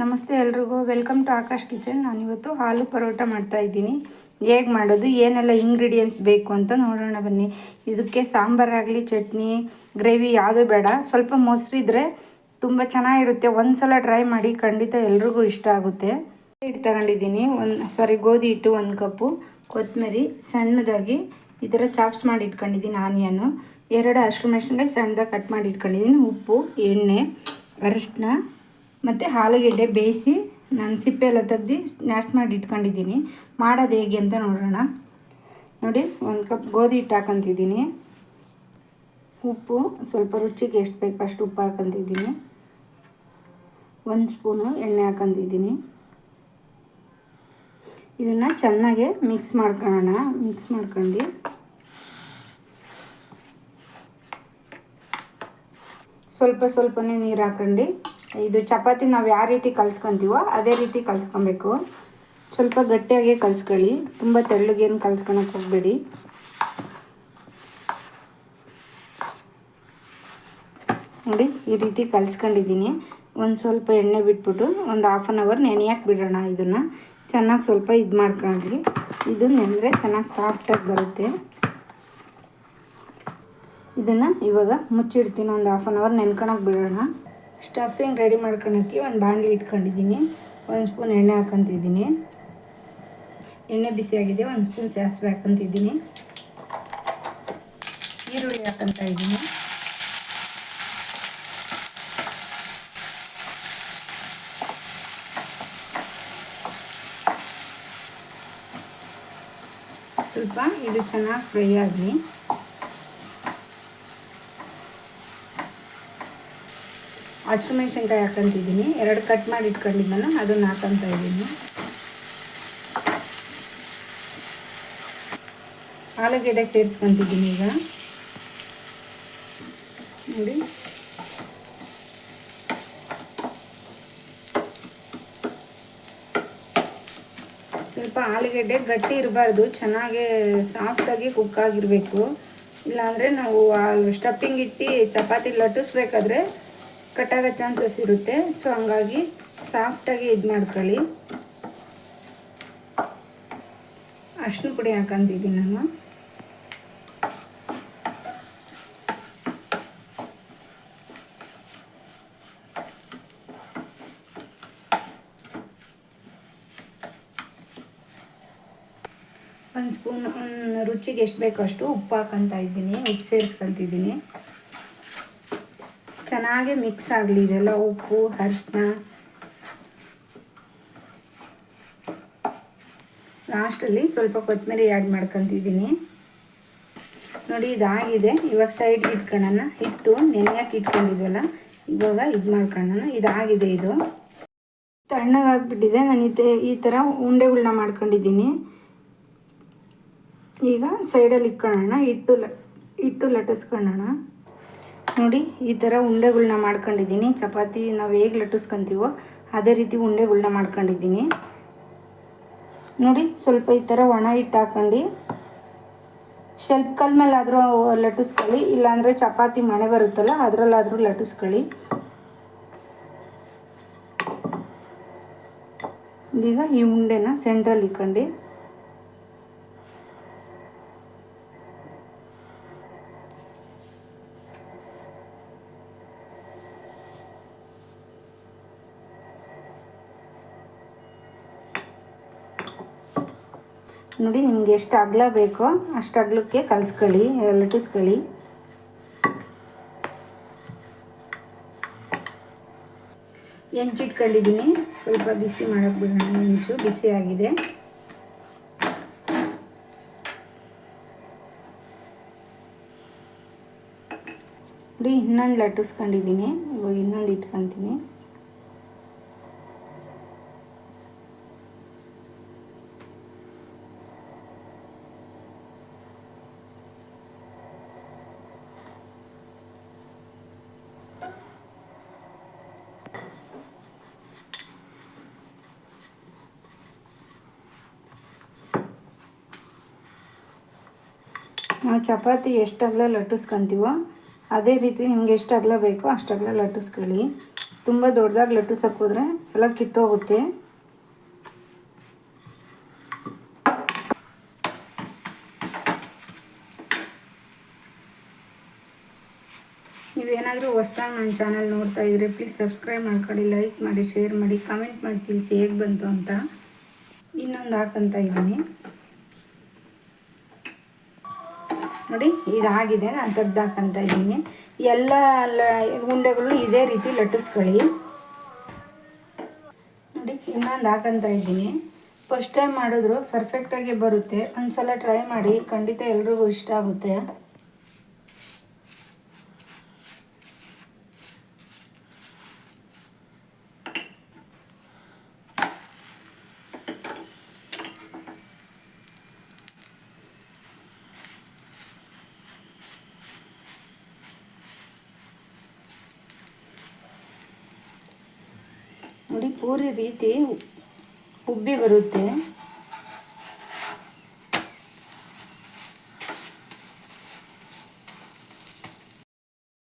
ನಮಸ್ತೆ ಎಲ್ರಿಗೂ. Welcome to Aakash kitchen. ನಾನು ಇವತ್ತು ಹಾಲು ಪರೋಟ ಮಾಡ್ತಾ ಇದ್ದೀನಿ. ಹೇಗೆ ಮಾಡೋದು, ಏನೆಲ್ಲ ಇಂಗ್ರೀಡಿಯೆಂಟ್ಸ್ ಬೇಕು ಅಂತ ನೋಡೋಣ ಬನ್ನಿ. ಇದಕ್ಕೆ ಸಾಂಬಾರಾಗಲಿ ಚಟ್ನಿ, ಗ್ರೇವಿ ಯಾವುದೂ ಬೇಡ. ಸ್ವಲ್ಪ ಮೊಸರಿದ್ರೆ ತುಂಬ ಚೆನ್ನಾಗಿರುತ್ತೆ. ಒಂದು ಸಲ ಟ್ರೈ ಮಾಡಿ ಖಂಡಿತ ಎಲ್ರಿಗೂ ಇಷ್ಟ ಆಗುತ್ತೆ. ಹಿಟ್ಟು ತಗೊಂಡಿದ್ದೀನಿ. ಒಂದು, ಸಾರಿ, ಗೋಧಿ ಹಿಟ್ಟು ಒಂದು ಕಪ್ಪು. ಕೊತ್ತಂಬರಿ ಸಣ್ಣದಾಗಿ ಈ ಥರ ಚಾಪ್ಸ್ ಮಾಡಿ ಇಟ್ಕೊಂಡಿದ್ದೀನಿ, ಆನಿಯನ್ನು. ಎರಡು ಹಸಿರು ಮೆಣಸಿನ್ಕಾಯಿ ಸಣ್ಣದಾಗಿ ಕಟ್ ಮಾಡಿ ಇಟ್ಕೊಂಡಿದ್ದೀನಿ. ಉಪ್ಪು, ಎಣ್ಣೆ ಅರಿಶಿನ ಮತ್ತು ಆಲೂಗೆಡ್ಡೆ ಬೇಯಿಸಿ ನಾನು ಸಿಪ್ಪೆ ಎಲ್ಲ ತೆಗ್ದು ಸ್ನ್ಯಾಶ್ ಮಾಡಿ ಇಟ್ಕೊಂಡಿದ್ದೀನಿ. ಮಾಡೋದು ಹೇಗೆ ಅಂತ ನೋಡೋಣ. ನೋಡಿ, ಒಂದು ಕಪ್ ಗೋಧಿ ಹಿಟ್ಟು ಹಾಕೊತಿದ್ದೀನಿ. ಉಪ್ಪು, ಸ್ವಲ್ಪ ರುಚಿಗೆ ಎಷ್ಟು ಬೇಕು ಅಷ್ಟು ಉಪ್ಪು ಹಾಕೊತಿದ್ದೀನಿ. ಒಂದು ಸ್ಪೂನು ಎಣ್ಣೆ ಹಾಕೊತಿದ್ದೀನಿ. ಇದನ್ನು ಚೆನ್ನಾಗೆ ಮಿಕ್ಸ್ ಮಾಡ್ಕೊಳ್ಳೋಣ. ಮಿಕ್ಸ್ ಮಾಡ್ಕೊಂಡು. ಸ್ವಲ್ಪ ಸ್ವಲ್ಪನೇ ನೀರು ಹಾಕೊಂಡು ಇದು ಚಪಾತಿ ನಾವು ಯಾವ ರೀತಿ ಕಲ್ಸ್ಕೊತೀವೋ ಅದೇ ರೀತಿ ಕಲ್ಸ್ಕೊಬೇಕು. ಸ್ವಲ್ಪ ಗಟ್ಟಿಯಾಗಿ ಕಲ್ಸ್ಕೊಳ್ಳಿ. ತುಂಬ ತೆಳ್ಳಗೇನು ಕಲ್ಸ್ಕೊಳಕ್ಕೆ ಹೋಗಬೇಡಿ. ನೋಡಿ, ಈ ರೀತಿ ಕಲ್ಸ್ಕೊಂಡಿದ್ದೀನಿ. ಒಂದು ಸ್ವಲ್ಪ ಎಣ್ಣೆ ಬಿಟ್ಬಿಟ್ಟು ಒಂದು ಹಾಫ್ ಆನ್ ಅವರ್ ನೆನೆಯಕ್ಕೆ ಬಿಡೋಣ ಇದನ್ನು. ಚೆನ್ನಾಗಿ ಸ್ವಲ್ಪ ಇದು ಮಾಡ್ಕೊಂಡ್ರಿ ಇದು ನೆನೆದ್ರೆ ಚೆನ್ನಾಗಿ ಸಾಫ್ಟಾಗಿ ಬರುತ್ತೆ. ಇದನ್ನು ಇವಾಗ ಮುಚ್ಚಿಡ್ತೀನಿ. ಒಂದು ಹಾಫ್ ಆನ್ ಅವರ್ ನೆನ್ಕೊಳಕ್ಕೆ ಬಿಡೋಣ. ಸ್ಟಫಿಂಗ್ ರೆಡಿ ಮಾಡ್ಕೊಳಕ್ಕೆ ಒಂದು ಬಾಣಲಿ ಇಟ್ಕೊಂಡಿದ್ದೀನಿ. ಒಂದು ಸ್ಪೂನ್ ಎಣ್ಣೆ ಹಾಕೊತಿದ್ದೀನಿ. ಎಣ್ಣೆ ಬಿಸಿಯಾಗಿದೆ ಒಂದು ಸ್ಪೂನ್ ಸಾಸಿವೆ ಹಾಕೊತಿದ್ದೀನಿ. ಈರುಳ್ಳಿ ಹಾಕೊತ ಇದ್ದೀನಿ. ಸ್ವಲ್ಪ ಇದು ಚೆನ್ನಾಗಿ ಫ್ರೈ ಆಗಲಿ. ಹಸಿರು ಮೆಣಸಿನ್ಕಾಯಿ ಹಾಕೊಂತಿದ್ದೀನಿ. ಎರಡು ಕಟ್ ಮಾಡಿ ಇಟ್ಕೊಂಡಿದ್ದಾನೆ ಅದನ್ನು ಹಾಕೊಂತ ಇದ್ದೀನಿ. ಆಲೂಗೆಡ್ಡೆ ಸೇರಿಸ್ಕೊತಿದ್ದೀನಿ ಈಗ. ನೋಡಿ. ಸ್ವಲ್ಪ ಆಲೂಗೆಡ್ಡೆ ಗಟ್ಟಿ ಇರಬಾರ್ದು, ಚೆನ್ನಾಗಿ ಸಾಫ್ಟಾಗಿ ಕುಕ್ ಆಗಿರಬೇಕು. ಇಲ್ಲಾಂದರೆ ನಾವು ಸ್ಟಫಿಂಗ್ ಇಟ್ಟು ಚಪಾತಿ ಲಟ್ಟಿಸ್ಬೇಕಾದ್ರೆ ಕಟ್ಟಾಗೋ ಚಾನ್ಸಸ್ ಇರುತ್ತೆ. ಸೊ ಹಂಗಾಗಿ ಸಾಫ್ಟಾಗಿ ಇದು ಮಾಡ್ಕೊಳ್ಳಿ. ಅಷ್ಟು ಪುಡಿ ಹಾಕೊಂಡಿದ್ದೀನಿ ನಾನು. ಒಂದು ಸ್ಪೂನ್ ರುಚಿಗೆ ಎಷ್ಟು ಬೇಕೋ ಅಷ್ಟು ಉಪ್ಪು ಹಾಕೊಂತ ಇದ್ದೀನಿ. ಉಪ್ಪು ಸೇರಿಸ್ಕೊತಿದ್ದೀನಿ ಚೆನ್ನಾಗಿ ಮಿಕ್ಸ್ ಆಗಲಿ, ಇದೆಲ್ಲ ಉಪ್ಪು ಅರಿಶಿನ ಲಾಸ್ಟಲ್ಲಿ ಸ್ವಲ್ಪ ಕೊತ್ತಂಬರಿ ಆ್ಯಡ್ ಮಾಡ್ಕೊತಿದ್ದೀನಿ. ನೋಡಿ, ಇದಾಗಿದೆ. ಇವಾಗ ಸೈಡ್ಗೆ ಇಟ್ಕೊಳ್ಳೋಣ ಇಟ್ಟು ನೆನೆಯಕ್ಕೆ ಇಟ್ಕೊಂಡಿದ್ವಲ್ಲ, ಇವಾಗ ಇದು ಮಾಡ್ಕೊಳ್ಳೋಣ ಇದಾಗಿದೆ ಇದು. ತಣ್ಣಗಾಗ್ಬಿಟ್ಟಿದೆ. ನಾನು ಇದೆ ಈ ಥರ ಉಂಡೆಗಳನ್ನ ಮಾಡ್ಕೊಂಡಿದ್ದೀನಿ. ಈಗ ಸೈಡಲ್ಲಿ ಇಟ್ಕೊಳ್ಳೋಣ ಇಟ್ಟು ಲ ಇಟ್ಟು ಲಟ್ಟಿಸ್ಕೊಳ್ಳೋಣ ನೋಡಿ, ಈ ಥರ ಉಂಡೆಗಳನ್ನ ಮಾಡ್ಕೊಂಡಿದ್ದೀನಿ. ಚಪಾತಿ ನಾವು ಹೇಗೆ ಲಟ್ಟಿಸ್ಕೊಂತೀವೋ ಅದೇ ರೀತಿ ಉಂಡೆಗಳನ್ನ ಮಾಡ್ಕೊಂಡಿದ್ದೀನಿ. ನೋಡಿ, ಸ್ವಲ್ಪ ಈ ಥರ ಒಣ ಹಿಟ್ಟು ಹಾಕೊಂಡು ಶೆಲ್ಪ್ ಕಲ್ ಮೇಲಾದರೂ ಲಟ್ಟಿಸ್ಕೊಳ್ಳಿ. ಇಲ್ಲಾಂದರೆ ಚಪಾತಿ ಮಣೆ ಬರುತ್ತಲ್ಲ, ಅದರಲ್ಲಾದರೂ ಲಟ್ಟಿಸ್ಕೊಳ್ಳಿ. ಈಗ ಈ ಉಂಡೆನ ಸೆಂಟ್ರಲ್ಲಿ ಇಟ್ಕೊಂಡು. ನೋಡಿ, ನಿಮ್ಗೆ ಎಷ್ಟು ಅಗ್ಲ ಬೇಕೋ ಅಷ್ಟು ಅಗಲಕ್ಕೆ ಕಲಿಸ್ಕೊಳ್ಳಿ ಲಟ್ಟಿಸ್ಕೊಳ್ಳಿ ಹೆಂಚಿಟ್ಕೊಂಡಿದ್ದೀನಿ. ಸ್ವಲ್ಪ ಬಿಸಿ ಮಾಡೋಕ್ಕೆ ಬಿಡೋಣ, ಹೆಂಚು ಬಿಸಿ ಆಗಿದೆ. ನೋಡಿ, ಇನ್ನೊಂದು ಲಟ್ಟಿಸ್ಕೊಂಡಿದ್ದೀನಿ. ಇವಾಗ ಇನ್ನೊಂದು ಇಟ್ಕೊತೀನಿ. ನಾವು ಚಪಾತಿ ಎಷ್ಟು ಅಗಲ ಲಟ್ಟಿಸ್ಕೊತೀವೋ ಅದೇ ರೀತಿ ನಿಮ್ಗೆ ಎಷ್ಟು ಅಗಲ ಬೇಕೋ ಅಷ್ಟು ಅಗಲ ಲಟ್ಟಿಸ್ಕೊಳ್ಳಿ. ತುಂಬ ದೊಡ್ಡದಾಗಿ ಲಟ್ಟಿಸಕ್ಕೆ ಹೋದ್ರೆ ಎಲ್ಲ ಕಿತ್ತೋಗುತ್ತೆ. ನೀವೇನಾದರೂ ಹೊಸ್ದಾಗಿ ನನ್ನ ಚಾನಲ್ ನೋಡ್ತಾ ಇದ್ರೆ ಪ್ಲೀಸ್ ಸಬ್ಸ್ಕ್ರೈಬ್ ಮಾಡ್ಕೊಳ್ಳಿ ಲೈಕ್ ಮಾಡಿ ಶೇರ್ ಮಾಡಿ ಕಮೆಂಟ್ ಮಾಡಿ, ತಿಳಿಸಿ ಹೇಗೆ ಬಂತು ಅಂತ. ಇನ್ನೊಂದು ಹಾಕಂತ ಇದ್ದೀನಿ. ನೋಡಿ, ಇದಾಗಿದೆ, ನಾನು ತೆಗ್ದು ಹಾಕಂತ ಇದ್ದೀನಿ. ಎಲ್ಲ ಲ, ಉಂಡೆಗಳು ಇದೇ ರೀತಿ ಲಟ್ಟಿಸ್ಕೊಳ್ಳಿ. ನೋಡಿ, ಇನ್ನೊಂದು ಹಾಕಂತ ಇದ್ದೀನಿ. ಫಸ್ಟ್ ಟೈಮ್ ಮಾಡಿದ್ರು ಪರ್ಫೆಕ್ಟಾಗಿ ಬರುತ್ತೆ. ಒಂದು ಸಲ ಟ್ರೈ ಮಾಡಿ, ಖಂಡಿತ ಎಲ್ರಿಗೂ ಇಷ್ಟ ಆಗುತ್ತೆ. ನೋಡಿ ಪೂರಿ ರೀತಿ ಉಬ್ಬಿ ಬರುತ್ತೆ.